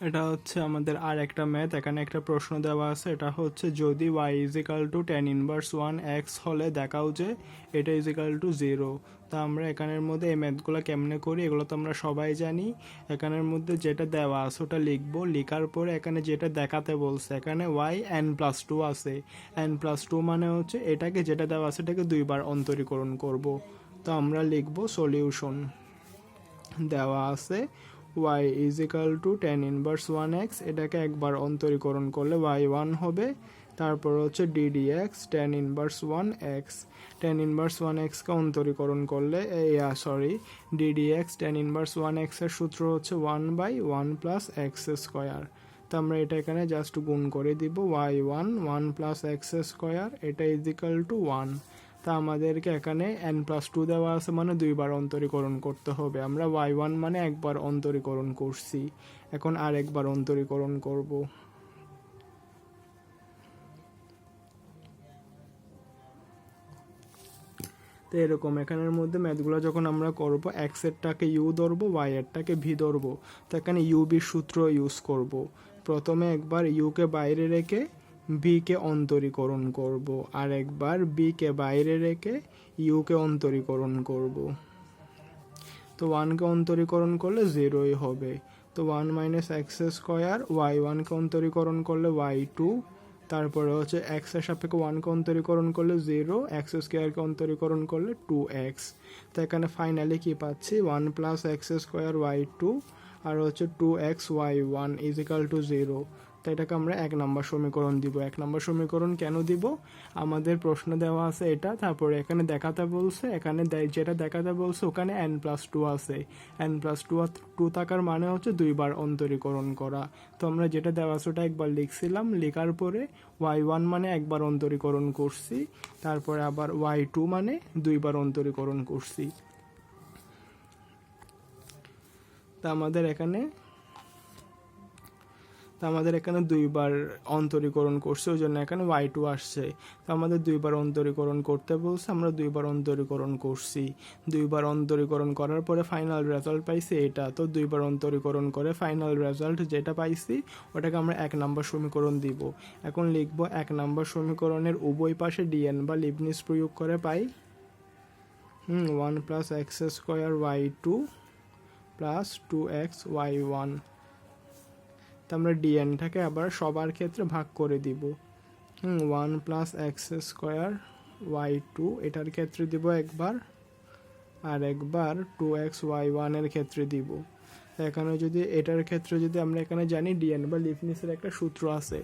এটা হচ্ছে আমাদের আর একটা ম্যাথ এখানে একটা প্রশ্ন দেওয়া আছে, এটা হচ্ছে যদি Y is equal to tan inverse one X হলে দেখাও যে এটা ইজিক্যাল টু জিরো তা আমরা এখানের মধ্যে এই ম্যাথগুলো কেমনে করি? এগুলো তো আমরা সবাই জানি। এখানের মধ্যে যেটা দেওয়া আছে ওটা লিখব। লেখার পরে এখানে যেটা দেখাতে বলছে, এখানে ওয়াই এন প্লাস টু আছে। এন প্লাস টু মানে হচ্ছে এটাকে যেটা দেওয়া আছে এটাকে দুইবার অন্তরীকরণ করব। তো আমরা লিখব সলিউশন দেওয়া আছে। Y is equal to tan inverse one X এটাকে একবার অন্তরীকরণ করলে y ওয়ান হবে। তারপর হচ্ছে D D X tan inverse one X tan inverse one এক্সকে অন্তরীকরণ করলে sorry D D X tan inverse one এক্সের সূত্র হচ্ছে one by one plus X square তো আমরা এটা এখানে জাস্ট গুণ করে দিব Y one one plus X square এটা ইজ ইকাল টু ওয়ান তা আমাদেরকে এখানে এন প্লাস টু দেওয়া আছে মানে দুইবার অন্তরীকরণ করতে হবে। আমরা ওয়াই ওয়ান মানে একবার অন্তরীকরণ করছি। এখন আর একবার অন্তরীকরণ করব। তো এরকম এখানের মধ্যে ম্যাথগুলো যখন আমরা করব এক্স এরটাকে ইউ ধরবো ওয়াই এরটাকে ভি ধরবো। তো এখানে ইউ বি সূত্র ইউজ করব। প্রথমে একবার ইউকে বাইরে রেখে বিকে অন্তরীকরণ করব, আর একবার বিকে বাইরে রেখে ইউকে অন্তরীকরণ করব। তো ওয়ানকে অন্তরীকরণ করলে জিরোই হবে। তো one minus X square Y ওয়ানকে অন্তরীকরণ করলে ওয়াই টু তারপরে হচ্ছে এক্সের সাপেক্ষে ওয়ানকে অন্তরীকরণ করলে জিরো এক্স স্কোয়ারকে অন্তরীকরণ করলে টু এক্স তো এখানে ফাইনালি কি পাচ্ছি? One plus X square Y two আর হচ্ছে two X Y one is equal to zero তো এটাকে আমরা এক নম্বর সমীকরণ দিব। এক নম্বর সমীকরণ কেন দিব? আমাদের প্রশ্ন দেওয়া আছে এটা, তারপরে এখানে দেখাতে বলছে, এখানে যেটা দেখাতে বলছে ওখানে এন প্লাস টু আছে। এন প্লাস টু টু থাকার মানে হচ্ছে দুইবার অন্তরীকরণ করা। তো আমরা যেটা দেওয়া আছে ওটা একবার লিখছিলাম, লেখার পরে ওয়াই ওয়ান মানে একবার অন্তরীকরণ করছি, তারপরে আবার ওয়াই টু মানে দুইবার অন্তরীকরণ করছি। তা আমাদের এখানে তো আমাদের এখানে দুইবার অন্তরীকরণ করছে, ওই জন্য এখানে ওয়াই টু আসছে। তো আমাদের দুইবার অন্তরীকরণ করতে বলছে, আমরা দুইবার অন্তরীকরণ করছি। দুইবার অন্তরীকরণ করার পরে ফাইনাল রেজাল্ট পাইছি এটা। তো দুইবার অন্তরীকরণ করে ফাইনাল রেজাল্ট যেটা পাইছি, ওটাকে আমরা এক নম্বর সমীকরণ দিব। এখন লিখব এক নম্বর সমীকরণের উভয় পাশে ডিএন বা লিবনিস প্রয়োগ করে পাই, হুম one plus X square Y two plus two X Y one তো আমরা ডিএনটাকে আবার সবার ক্ষেত্রে ভাগ করে দিব। হুম one plus X square Y two এটার ক্ষেত্রে দিব একবার, আর একবার টু এক্স ওয়াই ওয়ানের ক্ষেত্রে দিব। এখানে যদি এটার ক্ষেত্রে যদি আমরা এখানে জানি ডিএন বা লিফনিসের একটা সূত্র আছে,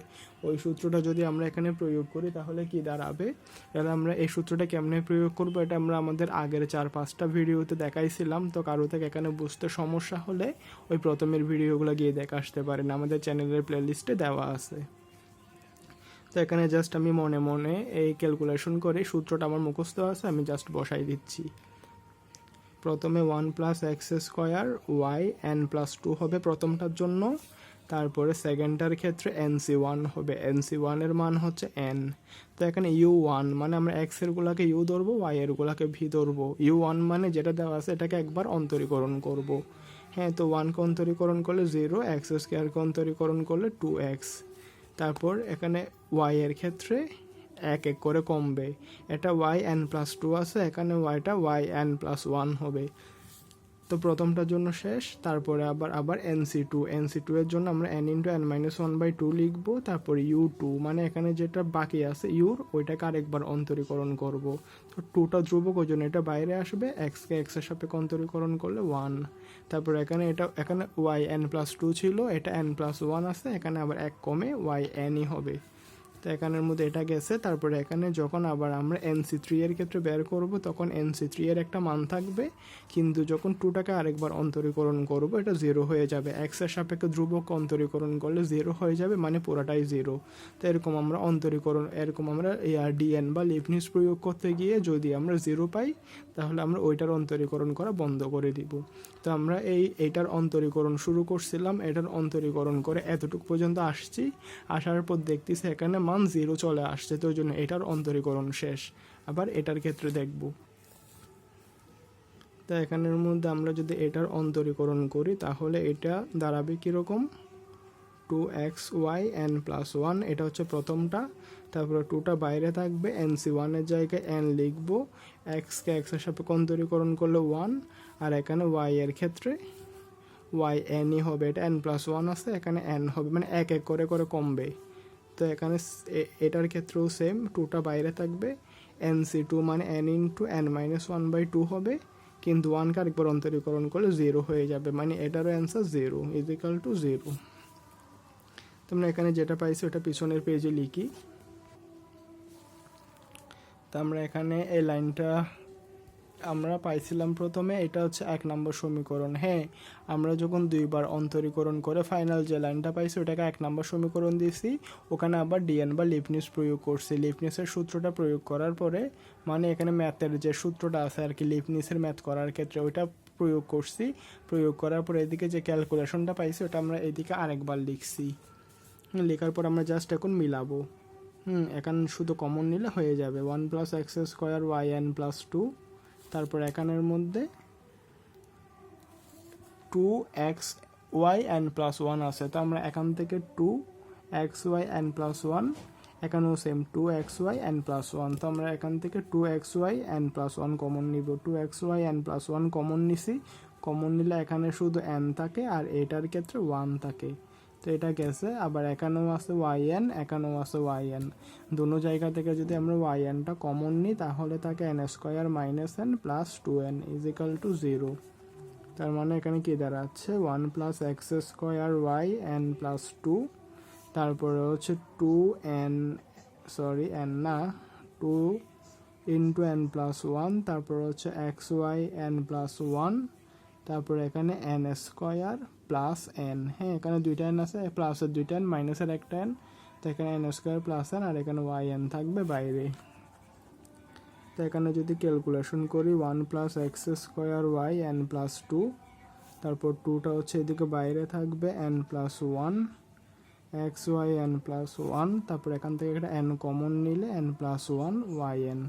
ওই সূত্রটা যদি আমরা এখানে প্রয়োগ করি তাহলে কি দাঁড়াবে? তাহলে আমরা এই সূত্রটা কেমনে প্রয়োগ করব? এটা আমরা আমাদের আগের চার পাঁচটা ভিডিওতে দেখাইছিলাম, তো কারও থেকে এখানে বুঝতে সমস্যা হলে ওই প্রথমের ভিডিওগুলো গিয়ে দেখে আসতে পারেন। আমাদের চ্যানেলের প্লেলিস্টে দেওয়া আছে। তো এখানে জাস্ট আমি মনে মনে এই ক্যালকুলেশন করে সূত্রটা আমার মুখস্থ আছে, আমি জাস্ট বসাই দিচ্ছি। প্রথমে one plus X square, Y, N plus two হবে প্রথমটার জন্য। তারপরে সেকেন্ডটার ক্ষেত্রে এন সি ওয়ান হবে। এন সি ওয়ানের মান হচ্ছে এন। তো এখানে ইউ ওয়ান মানে আমরা এক্সের গুলাকে ইউ ধরবো, ওয়াই এর গুলাকে ভি ধরবো। ইউ ওয়ান মানে যেটা দেওয়া আছে এটাকে একবার অন্তরীকরণ করব। হ্যাঁ তো ওয়ানকে অন্তরীকরণ করলে জিরো, এক্স স্কোয়ারকে অন্তরীকরণ করলে টু এক্স। তারপর এখানে ওয়াই এর ক্ষেত্রে এক এক করে কমবে। এটা ওয়াই এন প্লাস টু আছে, এখানে ওয়াইটা ওয়াই এন প্লাস ওয়ান হবে। তো প্রথমটার জন্য শেষ, তারপরে আবার আবার N C two N C two এর জন্য আমরা N into N minus one by two লিখব, তারপরে ইউ টু মানে এখানে যেটা বাকি আছে ইউর ওইটাকে আরেকবার অন্তরীকরণ করব। তো টুটা ধ্রুবক, ওই জন্য এটা বাইরে আসবে এক্সকে এক্সের সাপেক্ষে অন্তরীকরণ করলে ওয়ান তারপর এখানে এটা, এখানে ওয়াই এন প্লাস টু ছিল, এটা এন প্লাস ওয়ান আছে, এখানে আবার এক কমে ওয়াই এনই হবে। তো এখানের মধ্যে এটা গেছে, তারপরে এখানে যখন আবার আমরা এনসি থ্রি এর ক্ষেত্রে বের করব, তখন এনসি থ্রি এর একটা মান থাকবে, কিন্তু যখন টুটাকে আরেকবার অন্তরীকরণ করব, এটা জিরো হয়ে যাবে। এক্সের সাপেক্ষে ধ্রুবক অন্তরীকরণ করলে জিরো হয়ে যাবে মানে পুরোটাই জিরো তো এরকম আমরা অন্তরীকরণ, এরকম আমরা এ আর ডিএন বা লিপনিস প্রয়োগ করতে গিয়ে যদি আমরা জিরো পাই, তাহলে আমরা ওইটার অন্তরীকরণ করা বন্ধ করে দিব। তো আমরা এই, এটার অন্তরীকরণ শুরু করছিলাম, এটার অন্তরীকরণ করে এতটুকু পর্যন্ত আসছি। আসার পর দেখতেছি এখানে মান জিরো চলে আসছে, তো ওই জন্য এটার অন্তরীকরণ শেষ। আবার এটার ক্ষেত্রে দেখব। তা এখানের মধ্যে আমরা যদি এটার অন্তরীকরণ করি, তাহলে এটা দাঁড়াবে কীরকম? Two X Y N plus one, এটা হচ্ছে প্রথমটা। তারপরে টুটা বাইরে থাকবে, এন সি ওয়ানের জায়গায় এন লিখব। এক্সকে এক্সের সাপেক্ষে অন্তরীকরণ করলে ওয়ান, আর এখানে ওয়াই এর ক্ষেত্রে ওয়াই এনই হবে। এটা এন প্লাস ওয়ান আছে, এখানে এন হবে মানে এক এক করে করে কমবে। তো এখানে এটার ক্ষেত্রেও সেম টুটা বাইরে থাকবে এন সি টু মানে N in two N minus one by two হবে, কিন্তু ওয়ানকে আরেকবার অন্তরীকরণ করলে জিরো হয়ে যাবে মানে এটারও answer zero is equal to zero তোমরা এখানে যেটা পাইছি ওটা পিছনের পেজে লিখি। তা আমরা এখানে এই লাইনটা আমরা পাইছিলাম প্রথমে, এটা হচ্ছে এক নম্বর সমীকরণ। হ্যাঁ আমরা যখন দুইবার অন্তরীকরণ করে ফাইনাল যে লাইনটা পাইছি, ওটাকে এক নম্বর সমীকরণ দিয়েছি। ওখানে আবার ডিএন বা লিপনিস প্রয়োগ করছি। লিপনিসের সূত্রটা প্রয়োগ করার পরে মানে এখানে ম্যাথের যে সূত্রটা আছে আর কি লিপনিসের ম্যাথ করার ক্ষেত্রে ওইটা প্রয়োগ করছি। প্রয়োগ করার পরে এদিকে যে ক্যালকুলেশনটা পাইছি, ওটা আমরা এদিকে আরেকবার লিখছি। লেখার পর আমরা জাস্ট এখন মিলাবো। হুম, এখন শুধু কমন নিলে হয়ে যাবে। One plus X square Y N plus two তারপর এখানের মধ্যে two X Y and plus one আছে। তো আমরা এখান থেকে two X Y and plus one এখানেও same two X Y and plus one তো আমরা এখান থেকে two X Y and plus one common নিব। Two X Y and plus one common নিছি। কমন নিলে এখানে শুধু এন থাকে আর এটার ক্ষেত্রে ওয়ান থাকে। তো এটা গেছে। আবার এখানেও আছে ওয়াই এন এখানেও আছে ওয়াই এন দুনো জায়গা থেকে যদি আমরা ওয়াই এনটা কমন নিই, তাহলে থাকে N square minus N plus two N is equal to zero তার মানে এখানে কি দাঁড়াচ্ছে? One plus X square Y N plus two তারপরে হচ্ছে টু এন সরি এন না two into N plus one তারপর হচ্ছে X Y N plus one তারপর এখানে এন স্কোয়ার প্লাস এন হ্যাঁ এখানে দুইটা এন আছে প্লাসের দুইটা এন মাইনাসের একটা এন তো এখানে এন স্কোয়ার প্লাস এন আর এখানে ওয়াই এন থাকবে বাইরে। তো এখানে যদি ক্যালকুলেশন করি one plus X square Y N plus two তারপর টুটা হচ্ছে এদিকে বাইরে থাকবে N plus one X Y N plus one তারপর এখান থেকে একটা এন কমন নিলে N plus one Y N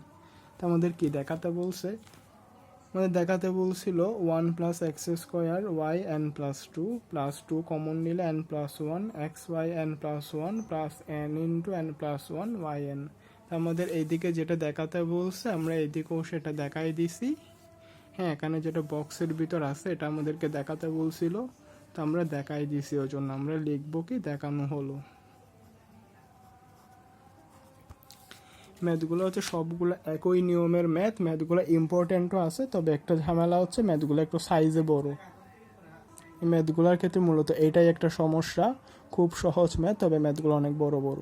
তো আমাদের কি দেখাতে বলছে? আমাদের দেখাতে বলছিল one plus X square Y N plus two plus two common নিলে N plus one X Y N plus one plus N into N plus one Y N আমাদের এইদিকে যেটা দেখাতে বলছে, আমরা এইদিকেও সেটা দেখাই দিছি। হ্যাঁ এখানে যেটা বক্সের ভিতর আছে, এটা আমাদেরকে দেখাতে বলছিল। তো আমরা দেখাই দিছি, ওই জন্য আমরা লিখব কি, দেখানো হলো। ম্যাথগুলো হচ্ছে সবগুলো একই নিয়মের ম্যাথ, ম্যাথগুলো ইম্পর্ট্যান্টও আছে, তবে একটা ঝামেলা হচ্ছে ম্যাথগুলো একটু সাইজে বড়ো। এই ম্যাথগুলোর ক্ষেত্রে মূলত এটাই একটা সমস্যা। খুব সহজ ম্যাথ, তবে ম্যাথগুলো অনেক বড় বড়।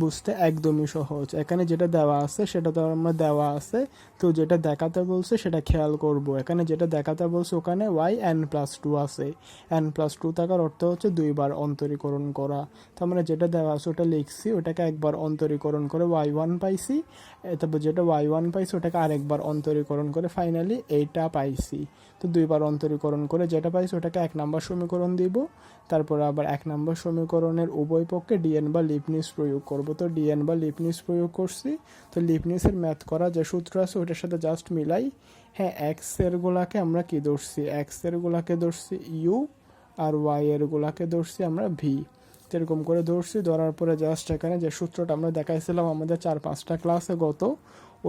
বুঝতে একদমই সহজ। এখানে যেটা দেওয়া আছে, সেটা তো আমার দেওয়া আছে। তো যেটা দেখাতে বলছে, সেটা খেয়াল করব। এখানে যেটা দেখাতে বলছে, ওখানে ওয়াই এন প্লাস টু আছে। এন প্লাস টু থাকার অর্থ হচ্ছে দুইবার অন্তরীকরণ করা। তো আমরা যেটা দেওয়া আছে, ওটা লিখছি, ওটাকে একবার অন্তরীকরণ করে ওয়াই ওয়ান পাইছি। তারপর যেটা ওয়াই ওয়ান পাইছি, ওটাকে আরেকবার অন্তরীকরণ করে ফাইনালি এইটা পাইছি। তো দুইবার অন্তরীকরণ করে যেটা পাইছি, ওটাকে এক নাম্বার সমীকরণ দিব। তারপর আবার এক নম্বর সমীকরণের উভয় পক্ষে ডিএন বা লিপনিস প্রয়োগ করব। তো ডিএন বা লিপনিস প্রয়োগ করছি। তো লিপনিসের ম্যাথ করা যে সূত্র আছে, ওটার সাথে জাস্ট মিলাই হ্যাঁ এক্সের গুলাকে আমরা কি ধরছি? এক্সের গুলাকে ধরছি ইউ আর ওয়াই এর গুলাকে ধরছি আমরা ভি এরকম করে ধরছি, ধরার পরে জাস্ট এখানে যে সূত্রটা আমরা দেখাইছিলাম, আমাদের চার পাঁচটা ক্লাসে গত,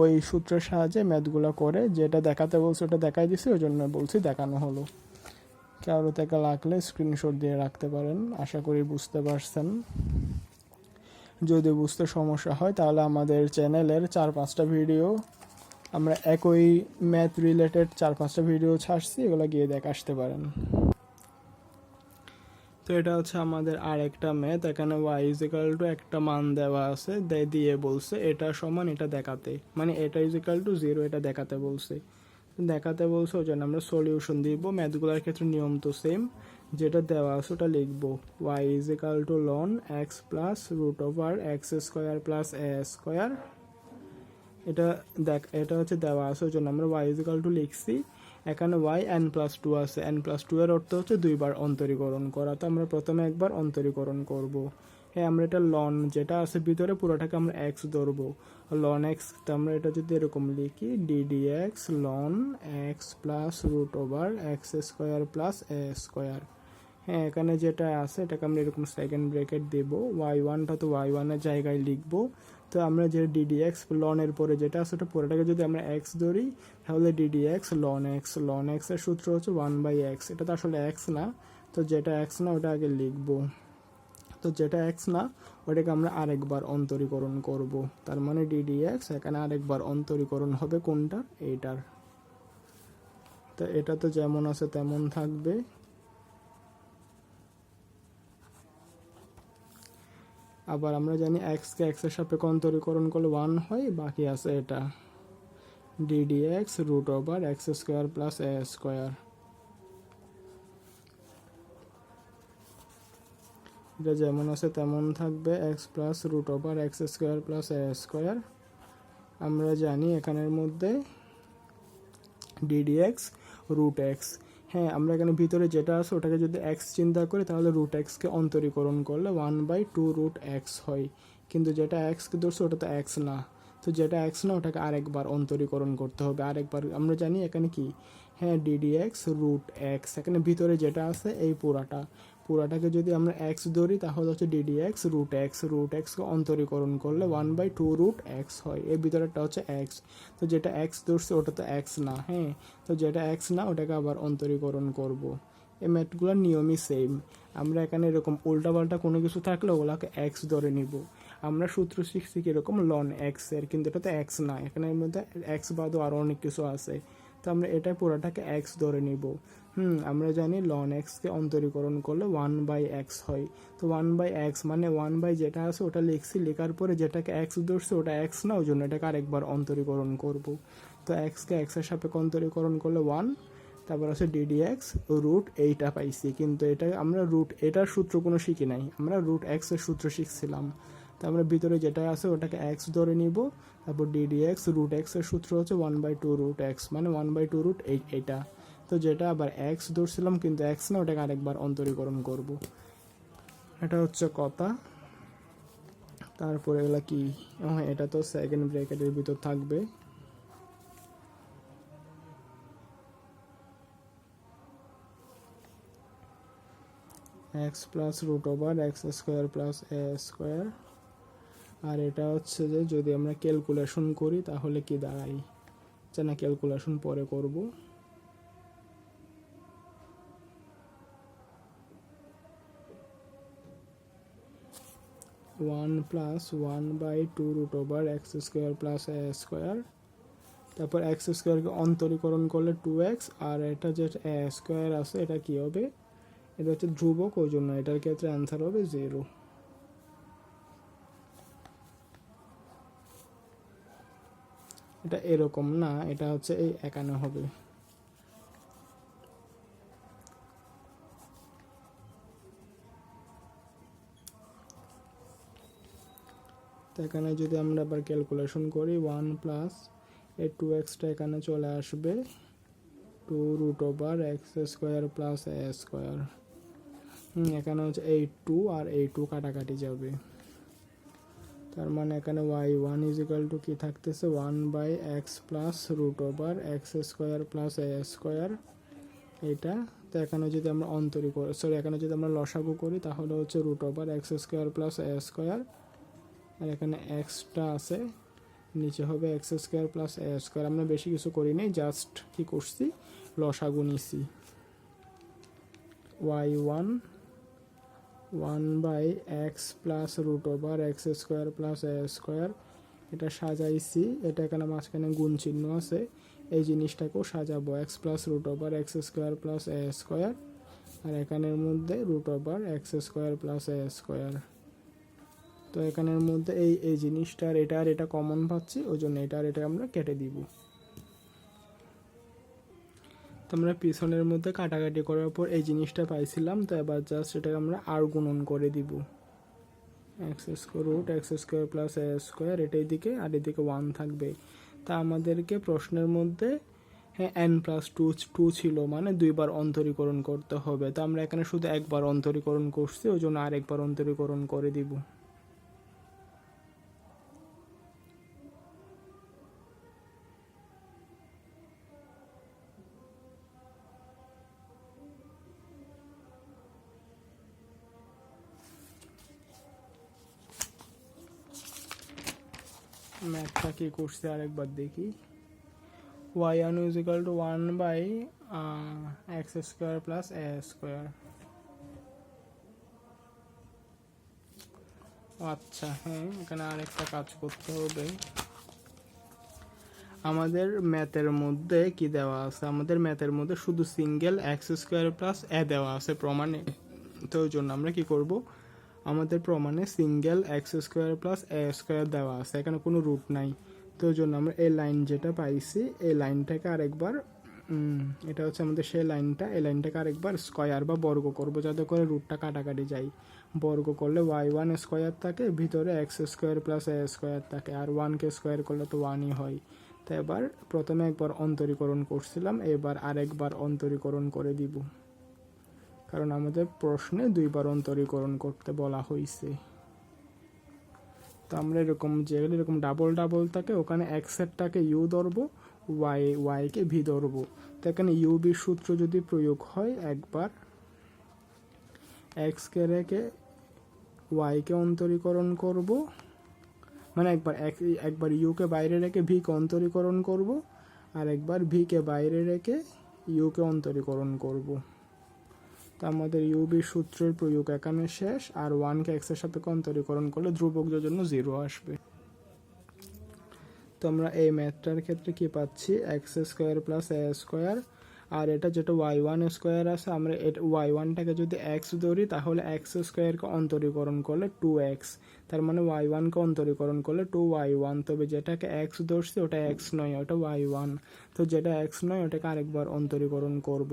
ওই সূত্রের সাহায্যে ম্যাথগুলো করে, যেটা দেখাতে বলছে, ওটা দেখাই দিছি, ওই জন্য বলছি দেখানো হলো। কারও থেকে লাগলে স্ক্রিনশট দিয়ে রাখতে পারেন। আশা করি বুঝতে পারছেন। যদি বুঝতে সমস্যা হয়, তাহলে আমাদের চ্যানেলের চার পাঁচটা ভিডিও, আমরা একই ম্যাথ রিলেটেড চার পাঁচটা ভিডিও ছাড়ছি, এগুলো গিয়ে দেখে আসতে পারেন। তো এটা হচ্ছে আমাদের আর একটা ম্যাথ এখানে ওয়াই টু একটা মান দেওয়া আছে, দিয়ে বলছে এটা সমান এটা দেখাতে। মানে এটা ইজিক্যাল টু জিরো এটা দেখাতে বলছে। দেখাতে বলছে, ওই জন্য আমরা সলিউশন দিব। ম্যাথগুলোর ক্ষেত্রে নিয়ম তো সেম যেটা দেওয়া আছে ওটা লিখব। Y is equal to ln x plus root over x square plus a square এটা দেখ, এটা হচ্ছে দেওয়া আছে, ওই জন্য আমরা ওয়াই ইজ ইকাল টু লিখছি। এখানে ওয়াই এন প্লাস টু আছে। এন প্লাস টু এর অর্থ হচ্ছে দুইবার অন্তরীকরণ করা। তো আমরা প্রথমে একবার অন্তরীকরণ করব। হ্যাঁ আমরা এটা লন যেটা আছে ভিতরে পুরোটাকে আমরা এক্স ধরবো। লন এক্স আমরা এটা যদি এরকম লিখি d d x ln x plus root over x square plus a square হ্যাঁ এখানে যেটা আছে, এটাকে আমরা এরকম সেকেন্ড ব্রেকেট দেব। ওয়াই ওয়ানটা তো ওয়াই ওয়ানের জায়গায় লিখব। তো আমরা যে ডিডি এক্স লনের পরে যেটা আছে, ওটা পরেটাকে যদি আমরা এক্স ধরি, তাহলে d d x ln x ln এক্সের সূত্র হচ্ছে ওয়ান বাই এক্স এটা তো আসলে এক্স না। তো যেটা এক্স না, ওটা আগে লিখব। তো যেটা এক্স না, ওটাকে আমরা আরেকবার অন্তরীকরণ করব। তার মানে ডিডি এক্স এখানে আরেকবার অন্তরীকরণ হবে কোনটা? এইটার। তো এটা তো যেমন আছে তেমন থাকবে। আবার আমরা জানি এক্সকে এক্সের সাপেক্ষে অন্তরীকরণ করলে ওয়ান হয়, বাকি আছে এটা। D d x root over x square plus a square এটা যেমন আছে তেমন থাকবে x plus root over x square plus a square আমরা জানি এখানের মধ্যে ডিডি এক্স রুট এক্স হ্যাঁ আমরা এখানে ভিতরে যেটা আছে ওটাকে যদি এক্স চিন্তা করি, তাহলে রুট এক্সকে অন্তরীকরণ করলে one by two root x হয়। কিন্তু যেটা এক্সকে ধরছে, ওটা তো এক্স না। তো যেটা এক্স না, ওটাকে আরেকবার অন্তরীকরণ করতে হবে। আরেকবার, আমরা জানি এখানে কি? হ্যাঁ ডিডি এক্স রুট এক্স এখানে ভিতরে যেটা আছে, এই পুরাটা। পুরাটাকে যদি আমরা এক্স ধরি, তাহলে হচ্ছে d d x root x root এক্সকে অন্তরীকরণ করলে one by two root x হয়। এর ভিতরেটা হচ্ছে এক্স তো যেটা এক্স ধরছে, ওটা তো এক্স না হ্যাঁ? তো যেটা এক্স না, ওটাকে আবার অন্তরীকরণ করব। এই ম্যাথগুলোর নিয়মই সেম আমরা এখানে এরকম উল্টাপাল্টা কোনো কিছু থাকলে ওগুলোকে এক্স ধরে নিব। আমরা সূত্র শিখছি কীরকম? লন এক্সের, কিন্তু এটা তো এক্স না। এখানে এর মধ্যে এক্স বাদও আরও অনেক কিছু আছে। তো আমরা এটা পুরোটাকে এক্স ধরে নিব। হুম, আমরা জানি লন এক্সকে অন্তরীকরণ করলে ওয়ান বাই এক্স হয়। তো ওয়ান বাই এক্স মানে ওয়ান বাই যেটা আছে ওটা লিখছি, লেখার পরে যেটাকে এক্স ধরছে ওটা এক্স না ওই জন্য এটাকে আরেকবার অন্তরীকরণ করব। তো এক্সকে এক্সের সাপেক্ষে অন্তরীকরণ করলে ওয়ান তারপর আছে ডিডি এক্স রুট এইটা পাইছি। কিন্তু এটা আমরা রুট এটার সূত্র কোনো শিখি নাই। আমরা রুট এক্সের সূত্র শিখছিলাম। তো আমরা ভিতরে যেটা আছে ওটাকে এক্স ধরে নিব, তারপর ডিডি এক্স রুট এক্সের সূত্র হচ্ছে one by two root x মানে ওয়ান বাই টু রুট এইটা তো যেটা আবার এক্স ধরছিলাম, কিন্তু এক্স না, ওটাকে আরেকবার অন্তরীকরণ করব। এটা হচ্ছে কথা। তারপরে এগুলা কি? হ্যাঁ এটা তো সেকেন্ড ব্র্যাকেটের ভিতর থাকবে। X plus root over x square plus a square আর এটা হচ্ছে যে যদি আমরা ক্যালকুলেশন করি, তাহলে কি দাঁড়াই যে না ক্যালকুলেশন পরে করব। One plus one by two root over x square plus a square তারপর এক্স স্কোয়ারকে অন্তরীকরণ করলে টু এক্স আর এটা যে এ স্কোয়ার আছে, এটা কি হবে? এটা হচ্ছে ধ্রুবক, ওই জন্য এটার ক্ষেত্রে অ্যান্সার হবে জিরো এটা এরকম না, এটা হচ্ছে এই একান্ন হবে। তো এখানে যদি আমরা আবার ক্যালকুলেশন করি ওয়ান প্লাস এই টু এক্সটা এখানে চলে আসবে two root over x square plus a square এখানে হচ্ছে এই টু আর এই টু কাটাকাটি যাবে। তার মানে এখানে y one is equal to কী থাকতেছে? One by x plus root over x square plus a square এটা তো এখানে যদি আমরা অন্তরি করি সরি এখানে যদি আমরা লসাগু করি, তাহলে হচ্ছে root over x square plus a square আর এখানে এক্সটা আছে, নিচে হবে x square plus a square আমরা বেশি কিছু করি নাই জাস্ট কি করছি? লসাগু নিছি। Y one one by x plus root over x square plus a square এটা সাজাইছি, এটা এখানে মাঝখানে গুণ চিহ্ন আছে। এই জিনিসটাকেও সাজাবো x plus root over x square plus a square আর এখানের মধ্যে root over x square plus a square তো এখানের মধ্যে এই এই জিনিসটার এটা আর এটা কমন পাচ্ছি, ওই জন্য এটা আর এটা আমরা কেটে দিব। আমরা পিছনের মধ্যে কাটাকাটি করার পর এই জিনিসটা পাইছিলাম, তো এবার জাস্ট এটাকে আমরা আর গুণন করে দিব। X square root x square plus a square এটাই দিকে আর এদিকে ওয়ান থাকবে। তা আমাদেরকে প্রশ্নের মধ্যে হ্যাঁ এন প্লাস টু টু ছিল মানে দুইবার অন্তরীকরণ করতে হবে। তো আমরা এখানে শুধু একবার অন্তরীকরণ করছি, ওই জন্য আরেকবার অন্তরীকরণ করে দিব। ম্যাথটা করছে আরেকবার দেখি y one is equal to one by x square plus a square আচ্ছা হ্যাঁ এখানে আরেকটা কাজ করতে হবে। আমাদের ম্যাথের মধ্যে কি দেওয়া আছে? আমাদের ম্যাথের মধ্যে শুধু single x square plus a দেওয়া আছে প্রমাণে। তো ওই জন্য আমরা কি করব? আমাদের প্রমাণে single x square plus a square দেওয়া আছে। এখানে কোনো রুট নাই। তো ওই জন্য আমরা এই লাইন যেটা পাইছি, এই লাইনটাকে আরেকবার এটা হচ্ছে আমাদের সেই লাইনটা, এই লাইনটাকে আরেকবার স্কোয়ার বা বর্গ করব যাতে করে রুটটা কাটাকাটি যায়। বর্গ করলে ওয়াই ওয়ান স্কোয়ার থাকে, ভিতরে x square plus a square থাকে, আর ওয়ানকে স্কোয়ার করলে তো ওয়ানই হয়। তো এবার প্রথমে একবার অন্তরীকরণ করছিলাম, এবার আরেকবার অন্তরীকরণ করে দিব। কারণ আমাদের প্রশ্নে দুইবার অন্তরীকরণ করতে বলা হয়েছে তো আমরা এরকম যেগুলো এরকম ডাবল ডাবল থাকে ওখানে এক্সেরটাকে ইউ ধরবো ওয়াই ওয়াইকে ভি ধরবো। তো এখানে ইউ বির সূত্র যদি প্রয়োগ হয় একবার এক্সকে রেখে ওয়াইকে অন্তরীকরণ করব মানে একবার এক- একবার ইউকে বাইরে রেখে ভিকে অন্তরীকরণ করব, আর একবার ভিকে বাইরে রেখে ইউকে অন্তরীকরণ করব। আমাদের ইউবি সূত্রের প্রয়োগ এখানে শেষ, আর ওয়ানকে এক্সের সাথে কন্তরীকরণ করলে ধ্রুবকদের জন্য জিরো আসবে। তো আমরা এই ম্যাথটার ক্ষেত্রে কি পাচ্ছি? X square plus a square আর এটা যেটা ওয়াই ওয়ান স্কোয়ার আছে, আমরা এটা ওয়াই ওয়ানটাকে যদি এক্স ধরি, তাহলে এক্স স্কোয়ারকে অন্তরীকরণ করলে টু এক্স তার মানে ওয়াই ওয়ানকে অন্তরীকরণ করলে টু ওয়াই ওয়ান তবে যেটাকে এক্স ধরছি, ওটা এক্স নয়, ওটা ওয়াই ওয়ান তো যেটা এক্স নয়, ওটাকে আরেকবার অন্তরীকরণ করব।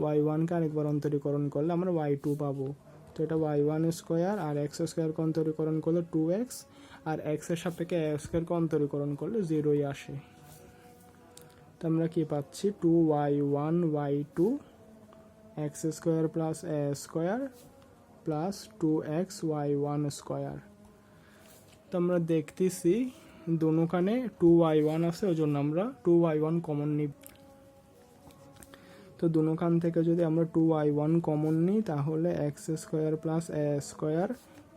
ওয়াই ওয়ানকে আরেকবার অন্তরীকরণ করলে আমরা ওয়াই টু পাবো। তো এটা ওয়াই ওয়ান স্কোয়ার আর এক্স স্কোয়ারকে অন্তরীকরণ করলে টু এক্স আর এক্সের সাপেক্ষে এক্স স্কোয়ারকে অন্তরীকরণ করলে জিরোই আসে। তো আমরা কি পাচ্ছি? Two y one y two x square plus a square plus two x y one square তো আমরা দেখতেছি দোনোখানে টু ওয়াই ওয়ান আছে ওই জন্য আমরা টু ওয়াই ওয়ান কমন নিব। তো দোনোখান থেকে যদি আমরা টু ওয়াই ওয়ান কমন নিই, তাহলে x square plus a square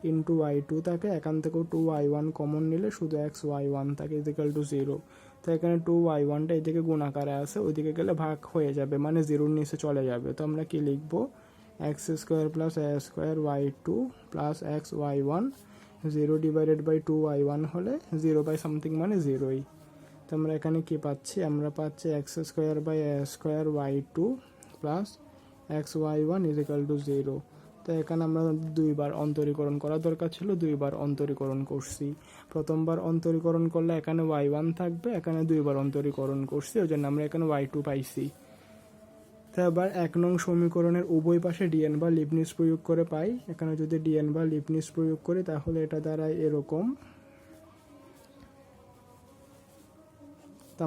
into y two থাকে, এখান থেকেও টু ওয়াই ওয়ান কমন নিলে শুধু এক্স ওয়াই ওয়ান থাকে ইজিক্যাল টু জিরো তো এখানে টু ওয়াই ওয়ানটা এদিকে গুণাকারে আছে, ওইদিকে গেলে ভাগ হয়ে যাবে মানে জিরোর নিচে চলে যাবে। তো আমরা কি লিখব? X square plus a square y two plus x y one zero divided by two y one হলে জিরো বাই সামথিং মানে জিরোই তো আমরা এখানে কি পাচ্ছি? আমরা পাচ্ছি x square by a square y two plus x y one is equal to zero তো এখানে আমরা দুইবার অন্তরীকরণ করা দরকার ছিল, দুইবার অন্তরীকরণ করছি। প্রথমবার অন্তরীকরণ করলে এখানে ওয়াই ওয়ান থাকবে, এখানে দুইবার অন্তরীকরণ করছি ওই জন্য আমরা এখানে ওয়াই টু পাইছি। তো এবার এক নং সমীকরণের উভয় পাশে ডিএন বা লিপনিস প্রয়োগ করে পাই। এখানে যদি ডিএন বা লিপনিস প্রয়োগ করি, তাহলে এটা দাঁড়ায় এরকম।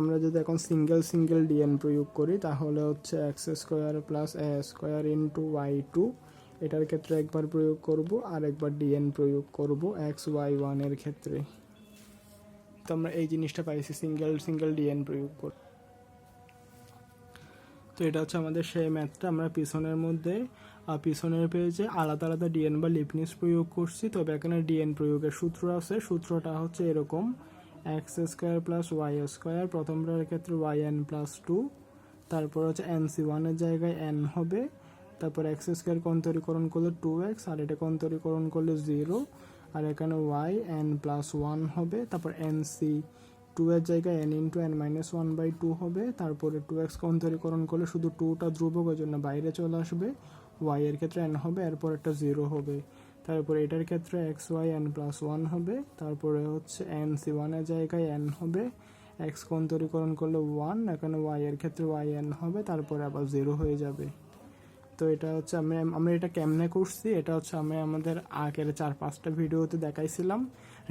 আমরা যদি এখন সিঙ্গেল সিঙ্গেল ডিএন প্রয়োগ করি, তাহলে হচ্ছে x square plus a square into y two এটার ক্ষেত্রে একবার প্রয়োগ করব আর একবার ডিএন প্রয়োগ করব এক্স ওয়াই ওয়ানের ক্ষেত্রে। তো আমরা এই জিনিসটা পাইছি সিঙ্গেল সিঙ্গেল ডিএন প্রয়োগ করে তো এটা হচ্ছে আমাদের সেই ম্যাথটা আমরা পিছনের মধ্যে পিছনের পেজে আলাদা আলাদা ডিএন বা লিপনিস প্রয়োগ করছি। তবে এখানে ডিএন প্রয়োগের সূত্র আছে। সূত্রটা হচ্ছে এরকম x square plus y square প্রথমটার ক্ষেত্রে ওয়াই এন প্লাস টু তারপর হচ্ছে এন সি ওয়ানের জায়গায় এন হবে। তারপর এক্স স্কোয়ার অন্তরীকরণ করলে টু এক্স আর এটাকে অন্তরীকরণ করলে জিরো আর এখানে ওয়াই এন প্লাস ওয়ান হবে, তারপর এন সি টু এর জায়গায় n into n minus one by two হবে, তারপরে টু এক্সকে অন্তরীকরণ করলে শুধু টুটা ধ্রুবক, ওই জন্য বাইরে চলে আসবে ওয়াই এর ক্ষেত্রে এন হবে, এরপর একটা জিরো হবে, তারপরে এটার ক্ষেত্রে x y n plus one হবে, তারপরে হচ্ছে এন সি ওয়ানের জায়গায় এন হবে এক্স অন্তরীকরণ করলে ওয়ান এখানে ওয়াই এর ক্ষেত্রে ওয়াই এন হবে, তারপরে আবার জিরো হয়ে যাবে। তো এটা হচ্ছে আমি আমরা এটা কেমনে করছি? এটা হচ্ছে আমি আমাদের আগের চার, পাঁচটা ভিডিওতে দেখাইছিলাম।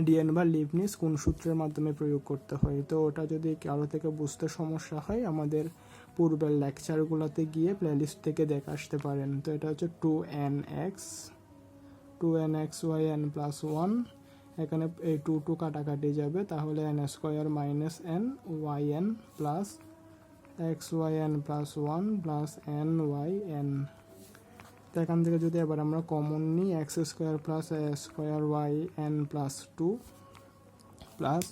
ডিএন বা লিভনিস কোন সূত্রের মাধ্যমে প্রয়োগ করতে হয়। তো ওটা যদি কারও থেকে বুঝতে সমস্যা হয়, আমাদের পূর্বের লেকচারগুলোতে গিয়ে প্লেলিস্ট থেকে দেখে আসতে পারেন। তো এটা হচ্ছে two n x two n x y n plus one এখানে এই টু টু কাটাকাটি যাবে। তাহলে n square minus n y n plus x y n plus one plus n y n তো এখান থেকে যদি এবার আমরা কমন নিই x square plus square y n plus two plus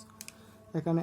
এখানে